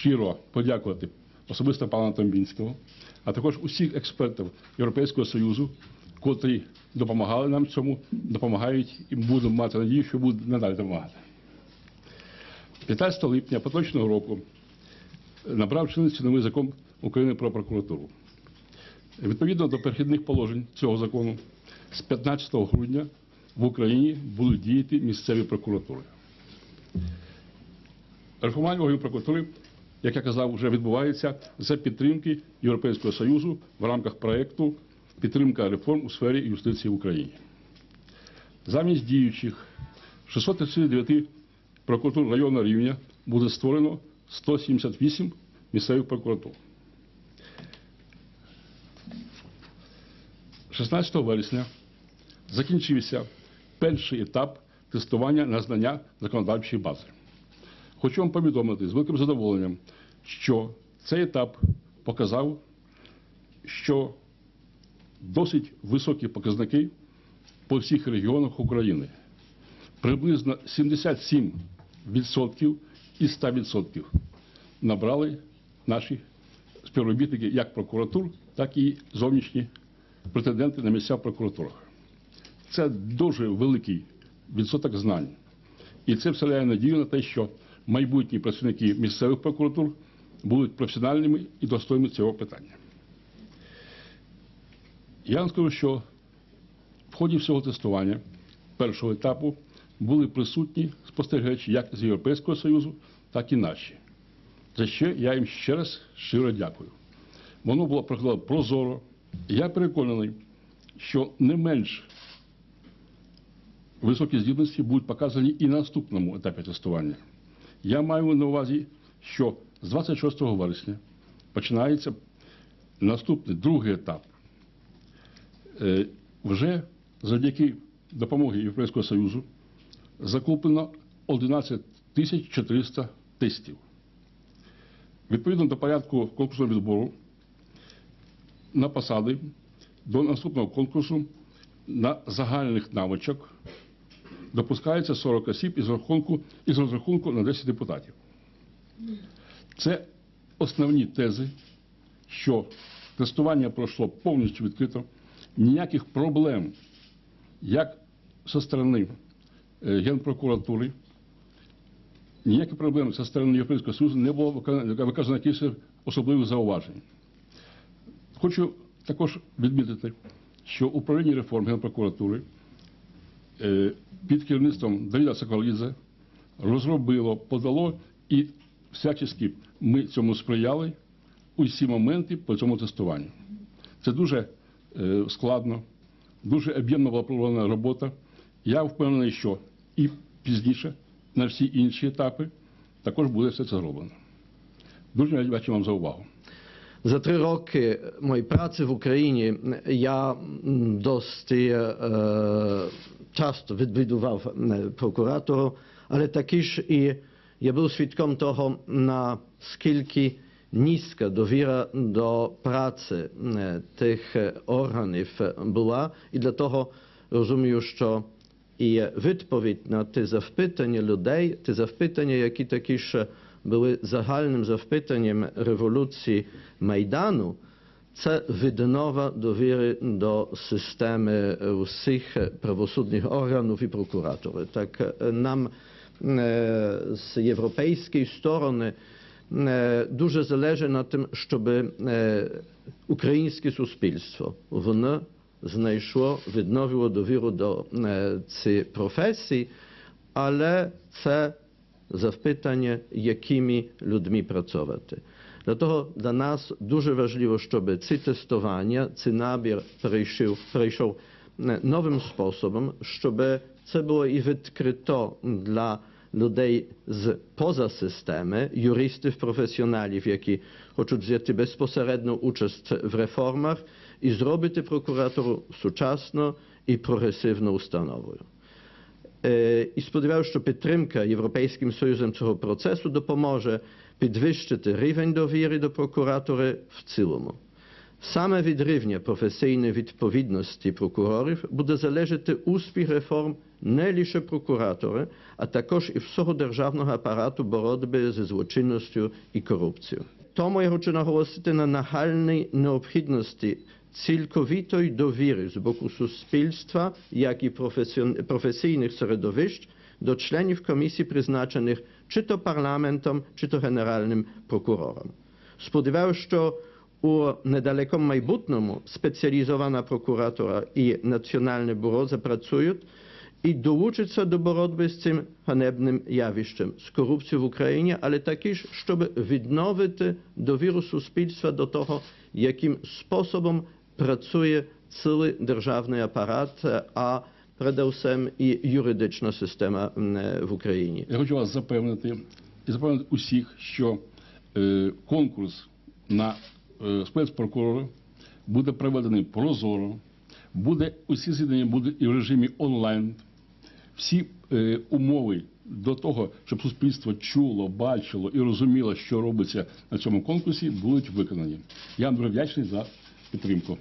щиро подякувати особисто пана Тамбінського, а також усіх експертів Європейського Союзу, котрі допомагали нам цьому, допомагають і будемо мати надію, що будуть надалі допомагати. 15 липня поточного року набрав чинності новий закон України про прокуратуру. Відповідно до перехідних положень цього закону, з 15 грудня в Україні будуть діяти місцеві прокуратури. Реформування органів прокуратури, як я казав, вже відбувається за підтримки Європейського Союзу в рамках проєкту Підтримка реформ у сфері юстиції в Україні. Замість діючих 639 прокуратур районного рівня буде створено 178 місцевих прокуратур. 16 вересня закінчився перший етап тестування на знання законодавчої бази. Хочу вам повідомити з великим задоволенням, що цей етап показав, що досить високі показники по всіх регіонах України. Приблизно 77% із 100% набрали наші співробітники як прокуратур, так і зовнішні претенденти на місця в прокуратурах. Це дуже великий відсоток знань. І це вселяє надію на те, що майбутні працівники місцевих прокуратур будуть професіональними і достойними цього питання. Я вам скажу, що в ході всього тестування першого етапу були присутні спостерігачі як з Європейського Союзу, так і наші. За що я їм ще раз щиро дякую. Воно було прокладено прозоро. Я переконаний, що не менш високі здібності будуть показані і на наступному етапі тестування. Я маю на увазі, що з 26 вересня починається наступний другий етап. Е, Вже завдяки допомоги Європейського Союзу закуплено 11 тисяч 400 тестів. Відповідно до порядку конкурсного відбору на посади до наступного конкурсу на загальних навичок допускається 40 осіб із рахунку, із розрахунку на 10 депутатів. Це основні тези, що тестування пройшло повністю відкрито, ніяких проблем, як зі сторони е, Генпрокуратури, ніяких проблем зі сторони Європейського Союзу не було виказано якихось особливих зауважень. Хочу також відмітити, що управління реформ Генпрокуратури е, під керівництвом Давіда Соколідзе розробило, подало і всячески ми цьому сприяли усі моменти по цьому тестуванню. Це дуже е, складно, дуже об'ємно була проведена робота. Я впевнений, що і пізніше на всі інші етапи також буде все це зроблено. Дуже дякую вам за увагу. За три роки моєї праці в Україні я досить е, часто відвідував е, прокуратуру, але також і я був свідком того, наскільки низька довіра до праці тих органів була, і для того розумію, що і відповідь на ті запитання людей, ті запитання, які також були загальним запитанням революції Майдану, це віднова довіри до системи усіх правосудних органів і прокуратури. Так нам е, з європейської сторони е, дуже залежить на тим, щоб е, українське суспільство воно знайшло, відновило довіру до цієї професії, але це запитання, якими людьми працювати. Для того для нас дуже важливо, щоб ці тестування, цей набір прийшов, прийшов е, новим способом, щоб це було і відкрито для людей з поза системи, юристів, професіоналів, які хочуть взяти безпосередню участь в реформах і зробити прокуратуру сучасно і прогресивною установою. Е, І сподіваюся, що підтримка Європейським Союзом цього процесу допоможе підвищити рівень довіри до прокуратури в цілому. Саме від рівня професійної відповідності прокурорів буде залежати успіх реформ не лише прокуратури, а також і всього державного апарату боротьби зі злочинністю і корупцією. Тому я хочу наголосити на нагальній необхідності цілковитої довіри з боку суспільства, як і професійних середовищ до членів комісій, призначених чи то парламентом, чи то генеральним прокурором. Сподіваюся, що у недалекому майбутньому спеціалізована прокуратура і Національне бюро запрацюють і долучаться до боротьби з цим ганебним явищем, з корупцією в Україні, але також, щоб відновити довіру суспільства до того, яким способом працює цілий державний апарат, а передусім і юридична система в Україні. Я хочу вас запевнити і запевнити усіх, що е, конкурс на е, спецпрокурора буде проведений прозоро, буде усі зідання будуть і в режимі онлайн. Всі е, умови до того, щоб суспільство чуло, бачило і розуміло, що робиться на цьому конкурсі, будуть виконані. Я вам дуже вдячний за підтримку.